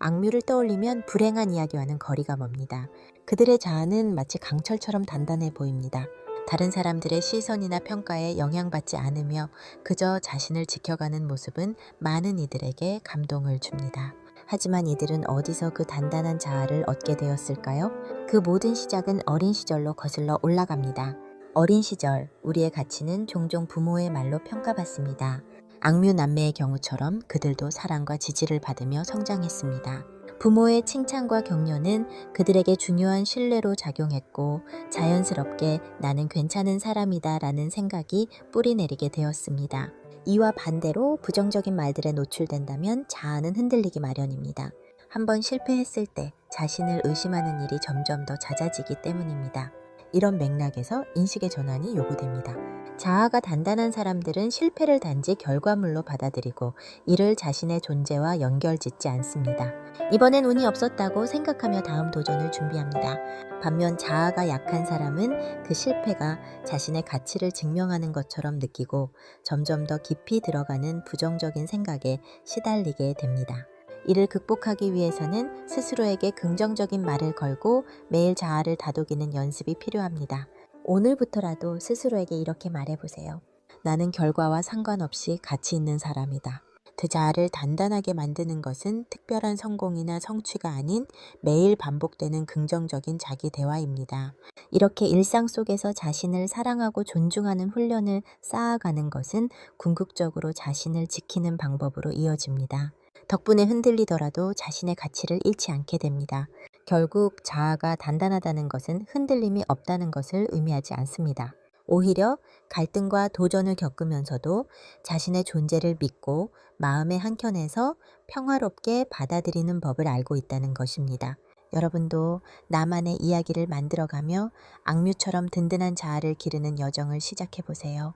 악뮤를 떠올리면 불행한 이야기와는 거리가 멉니다. 그들의 자아는 마치 강철처럼 단단해 보입니다. 다른 사람들의 시선이나 평가에 영향받지 않으며 그저 자신을 지켜가는 모습은 많은 이들에게 감동을 줍니다. 하지만 이들은 어디서 그 단단한 자아를 얻게 되었을까요? 그 모든 시작은 어린 시절로 거슬러 올라갑니다. 어린 시절, 우리의 가치는 종종 부모의 말로 평가받습니다. 악뮤 남매의 경우처럼 그들도 사랑과 지지를 받으며 성장했습니다. 부모의 칭찬과 격려는 그들에게 중요한 신뢰로 작용했고 자연스럽게 나는 괜찮은 사람이다 라는 생각이 뿌리 내리게 되었습니다. 이와 반대로 부정적인 말들에 노출된다면 자아는 흔들리기 마련입니다. 한번 실패했을 때 자신을 의심하는 일이 점점 더 잦아지기 때문입니다. 이런 맥락에서 인식의 전환이 요구됩니다. 자아가 단단한 사람들은 실패를 단지 결과물로 받아들이고 이를 자신의 존재와 연결 짓지 않습니다. 이번엔 운이 없었다고 생각하며 다음 도전을 준비합니다. 반면 자아가 약한 사람은 그 실패가 자신의 가치를 증명하는 것처럼 느끼고 점점 더 깊이 들어가는 부정적인 생각에 시달리게 됩니다. 이를 극복하기 위해서는 스스로에게 긍정적인 말을 걸고 매일 자아를 다독이는 연습이 필요합니다. 오늘부터라도 스스로에게 이렇게 말해보세요. 나는 결과와 상관없이 가치 있는 사람이다. 그 자아를 단단하게 만드는 것은 특별한 성공이나 성취가 아닌 매일 반복되는 긍정적인 자기 대화입니다. 이렇게 일상 속에서 자신을 사랑하고 존중하는 훈련을 쌓아가는 것은 궁극적으로 자신을 지키는 방법으로 이어집니다. 덕분에 흔들리더라도 자신의 가치를 잃지 않게 됩니다. 결국 자아가 단단하다는 것은 흔들림이 없다는 것을 의미하지 않습니다. 오히려 갈등과 도전을 겪으면서도 자신의 존재를 믿고 마음의 한켠에서 평화롭게 받아들이는 법을 알고 있다는 것입니다. 여러분도 나만의 이야기를 만들어가며 악뮤처럼 든든한 자아를 기르는 여정을 시작해 보세요.